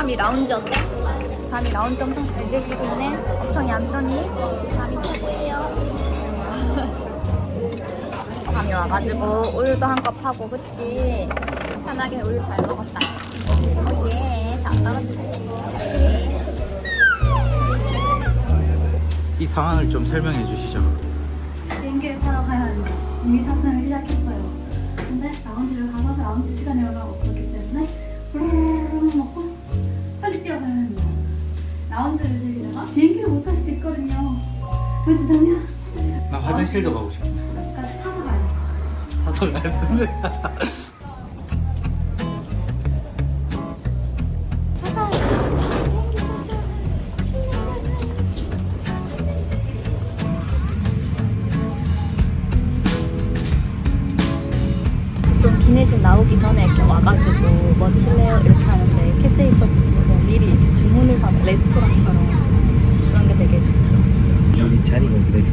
밤이 라운지 어때? 밤이 라운지 엄청 잘 들리고 있네 엄청 얌전히 밤이 최고예요. 밤이 와가지고 우유도 한컵 하고 그치? 편하게 우유 잘 먹었다. 예다 떨어지네. 이 상황을 좀 설명해 주시죠. 비행기를 타러 가야 하는데 이미 탑승을 시작했어요. 근데 라운지를 가서 라운지 시간이 얼마 없었기 때문에 다운제를 즐기다가 비행기를 못 탈 수 있거든요. 그런데 다냐? 나 화장실도 가고 싶어. 그러니까 타서 가요. 다섯 가는데 기내식 나오기 전에 이렇게 와가지고 뭐 드실래요? 이렇게 하는데 캐세이퍼스 레스토랑처럼 그런 게 되게 좋더라고요. 이 자리가 그래서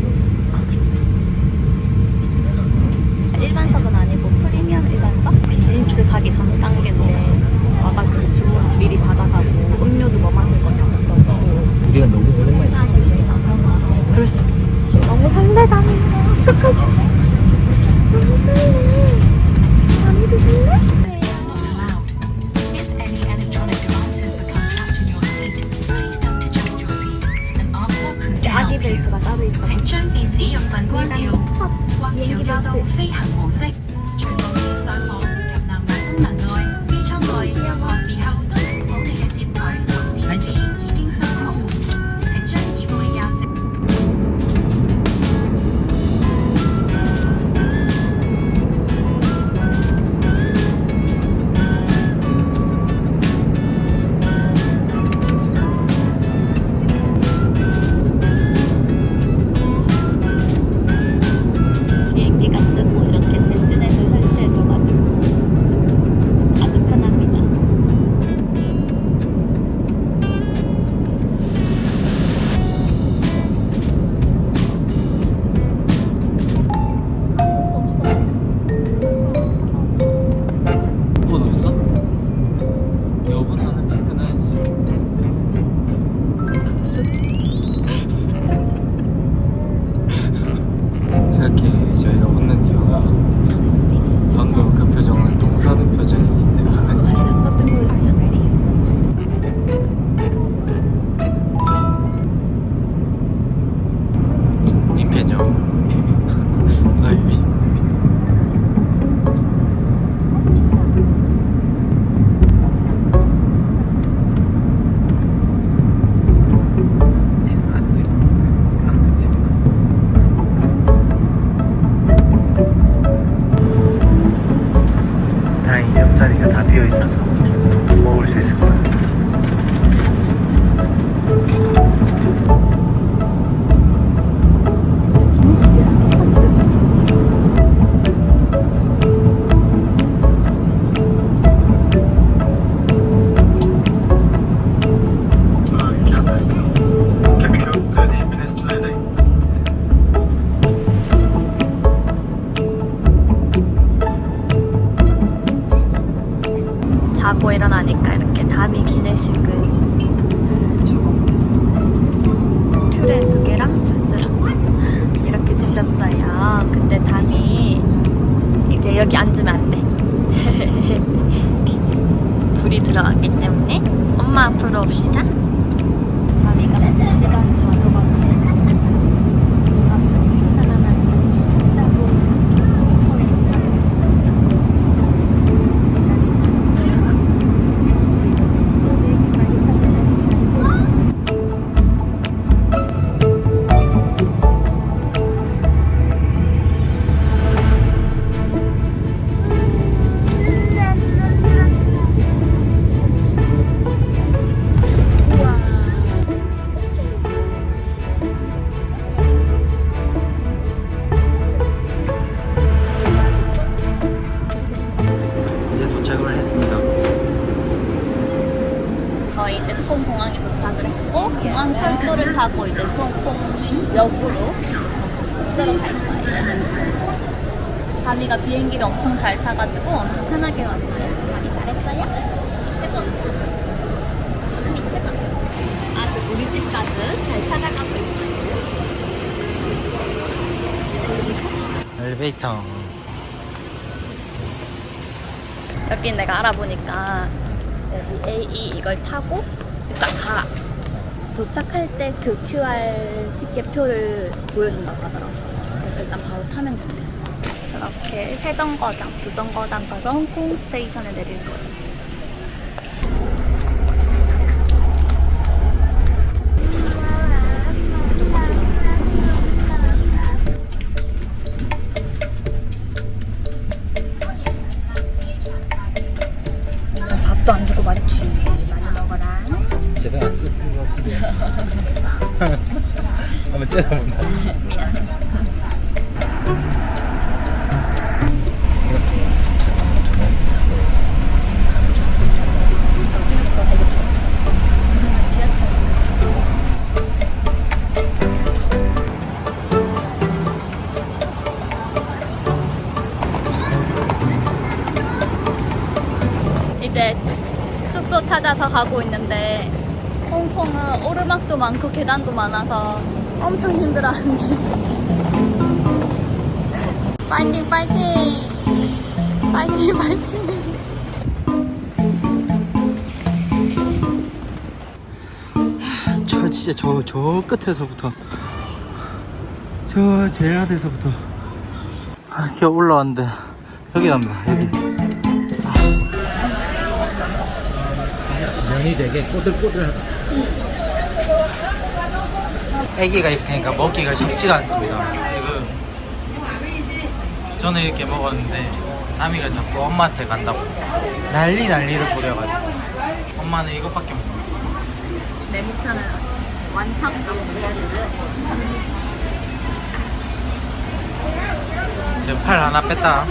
철도를 타고 이제 통콩역으로 숙소로 갈 거예요. 다미가 비행기를 엄청 잘 타가지고 엄청 편하게 왔어요. 다미 잘했어요? 최고. 다미 최고. 아주 우리 집까지 잘 찾아가고 있어요. 엘리베이터. 여기 내가 알아보니까 여기 AE 이걸 타고 일단 가. 도착할 때 그 QR 티켓표를 보여준다고 하더라고. 그래서 일단 바로 타면 된대요. 저렇게 세 정거장, 두 정거장 가서 홍콩 스테이션에 내릴 거예요. 가고 있는데 홍콩은 오르막도 많고 계단도 많아서 엄청 힘들어하는 중. 파이팅 파이팅 파이팅 파이팅. 저 진짜 저, 저 끝에서부터 저 제일 아래서부터 아, 이렇게 올라왔는데 여기 납니다 여기 면이 되게 꼬들꼬들하다. 애기가 있으니까 먹기가 쉽지가 않습니다. 지금 저는 이렇게 먹었는데 다미가 자꾸 엄마한테 간다고 난리 난리를 부려가지고 엄마는 이것밖에 못 먹어 내 목표는 완창 지금 팔 하나 뺐다.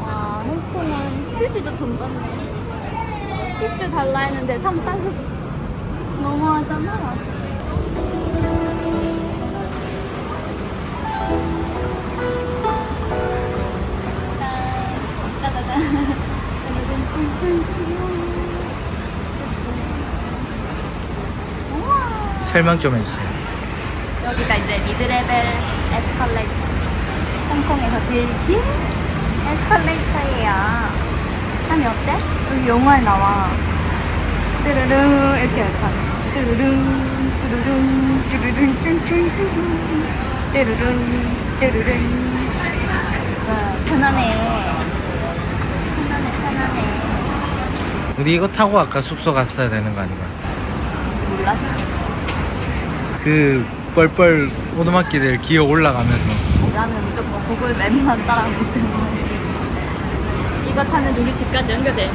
아 홍콩은 휴지도 돈 받네. 티슈 달라 했는데 3달러 줬어. 너무하잖아. 우와. 설명 좀 해주세요. 여기가 이제 미드레벨 에스컬레이터. 홍콩에서 제일 긴 에스컬레이터예요. 한이 어때? 여기 영화에 나와. 뚜루룽 이렇게 약간 뚜루룽 뚜루룽 뚜루룽 뚜루룽 뚜루룽 와, 편하네. 편하네 편하네. 우리 이거 타고 아까 숙소 갔어야 되는 거 아닌가? 몰랐지. 그 뻘뻘 오두막길을 기어 올라가면서 나는 무조건 구글 맵만 따라하기 때문에 이거 타면 우리 집까지 연결돼.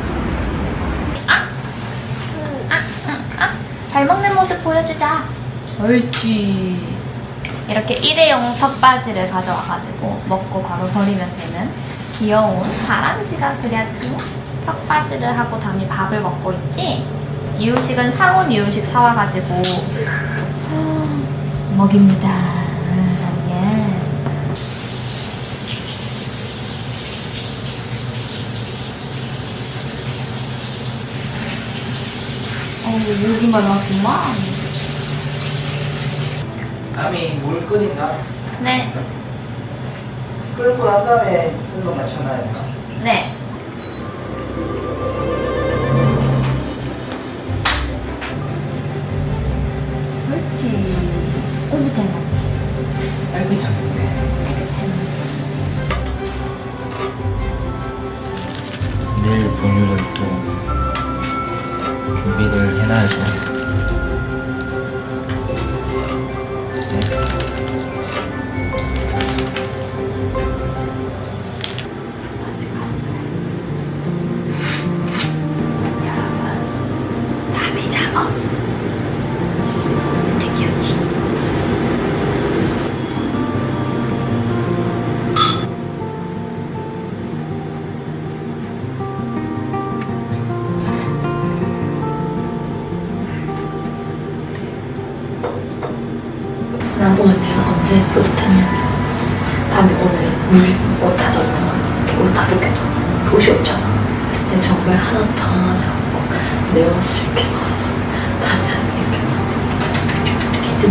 아! 잘 먹는 모습 보여주자. 옳지. 이렇게 일회용 턱받이를 가져와가지고 먹고 바로 버리면 되는 귀여운 다람쥐가 그려진 턱받이를 하고 담이 밥을 먹고 있지. 이유식은 상온 이유식 사와가지고 먹입니다. 담이야. 어, 여기만 왔구만. 남이 물 끓인다. 네, 끓고 난 다음에 온도 맞춰놔야 돼. 네.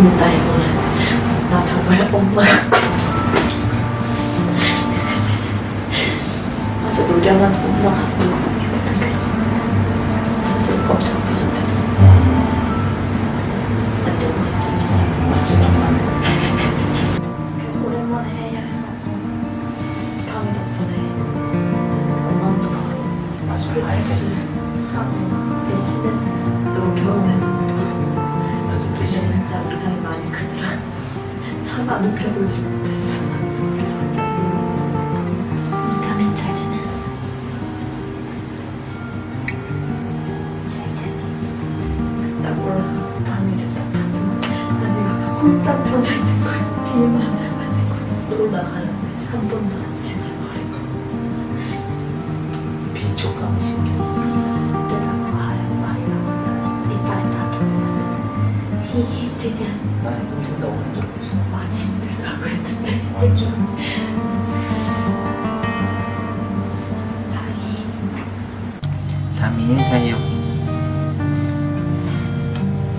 뜯는 나의 모습. 나 정말 엄마 같고 아주 노련한 엄마 같고 눕혀보지. 못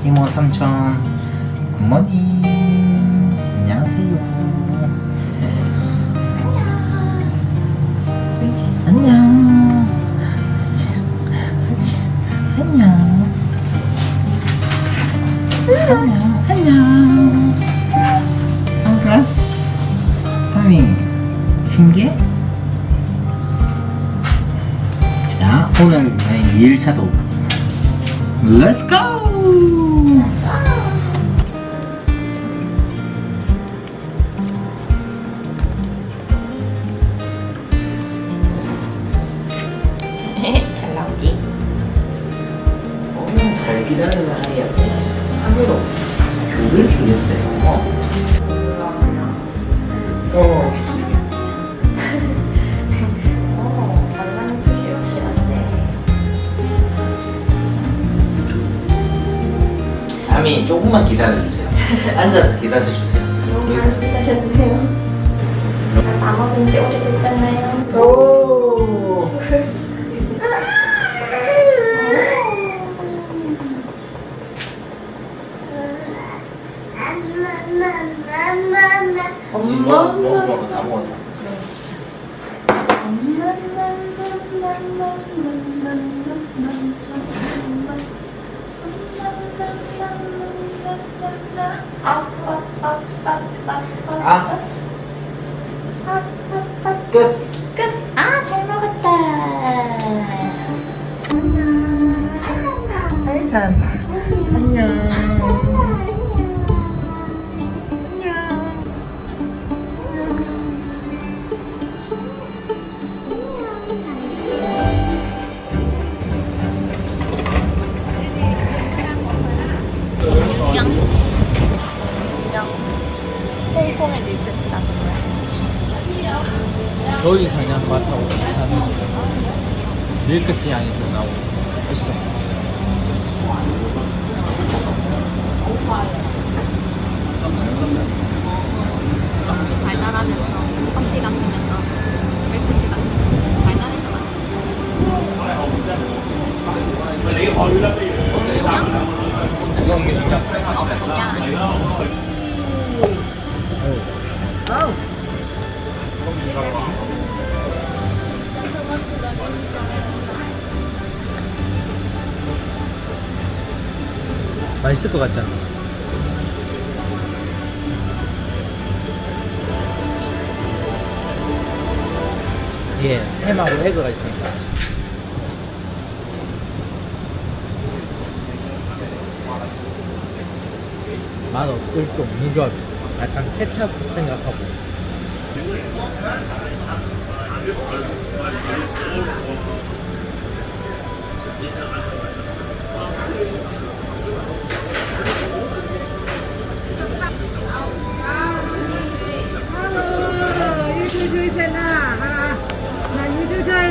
이모 삼촌 굿모닝 안녕하세요. 안녕. 안녕. 안녕. 안녕. 플러스. 담이 신기해? 자, 오늘 여행 2일차도 Let's! 기다리는 아이한테 하루도 교를 주겠어요. 어, 줄게, 줄게. 어 달라는 표시 없이 안돼 담이 조금만 기다려주세요. 앉아서 기다려주세요. 너무 기다려주세요 다 먹은 지 오래됐잖아요 오! 맛있을 것 같지 않아? 예, 햄하고 에그가 있으니까. 맛 없을 수 없는 조합. 약간 케찹 생각하고.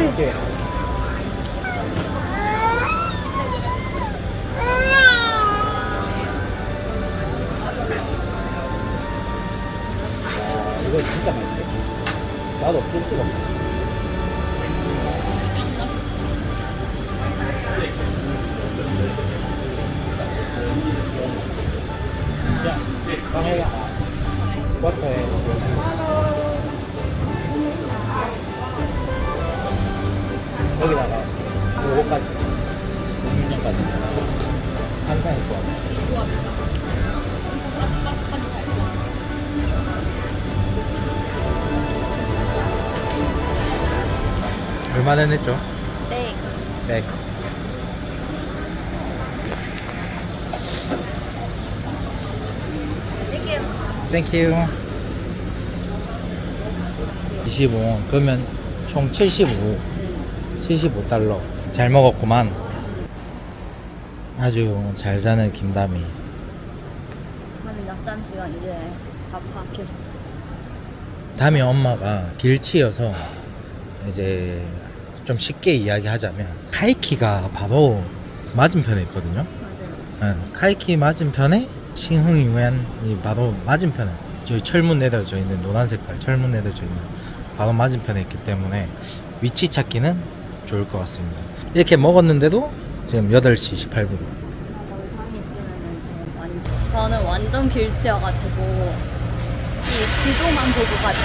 이렇게 나도 없을 수가 없어. 마나 냈죠? 네. 백. 땡큐. 25원. 그러면 총 75. 75달러. 잘 먹었구만. 아주 잘 사는 김다미. 나는 약간 시간 이제 다 파악했어. 다미 엄마가 길치여서 이제 좀 쉽게 이야기하자면 카이키가 바로 맞은편에 있거든요. 맞아요. 응, 카이키 맞은편에 싱흥유엔이 바로 맞은편에 저희 철문 내려져 있는 노란 색깔 철문 내려져 있는 바로 맞은편에 있기 때문에 위치 찾기는 좋을 것 같습니다. 이렇게 먹었는데도 지금 8시 18분. 방이 있으면은 완전. 저는 완전 길치여가지고 이 지도만 보고 가지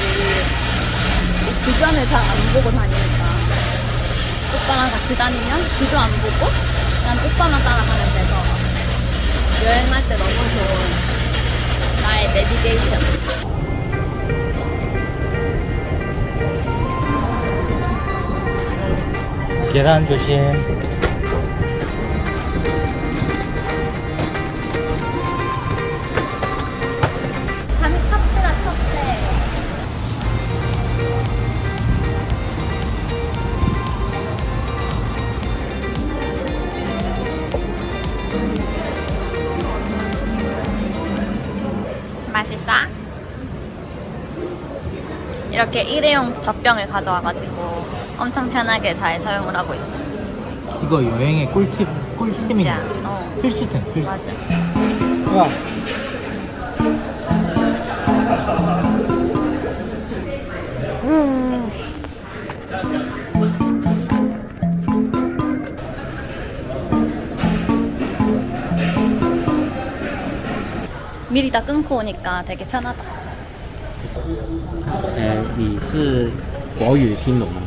이 주변을 잘 안 보고 다니니까 오빠랑 같이 다니면 지도 안 보고 그냥 오빠만 따라가면 돼서 여행할 때 너무 좋은 나의 내비게이션. 계단 조심. 이렇게 일회용 젖병을 가져와가지고 엄청 편하게 잘 사용을 하고 있어. 이거 여행의 꿀팁, 꿀팁이네. 진짜. 어, 필수템, 필수. 맞아. 와. 미리 다 끊고 오니까 되게 편하다. 呃，你是国语听懂吗？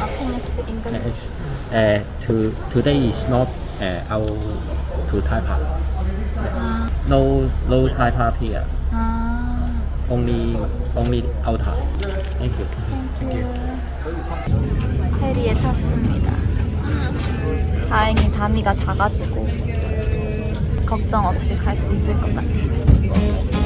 아, can you speak English? 呃，to today is not 呃 our to Thai part. No no Thai part here. 아, Only only outer. Thank you. 페리에 탔습니다. 다행히 다미가 작아지고 걱정 없이 갈 수 있을 것 같아요.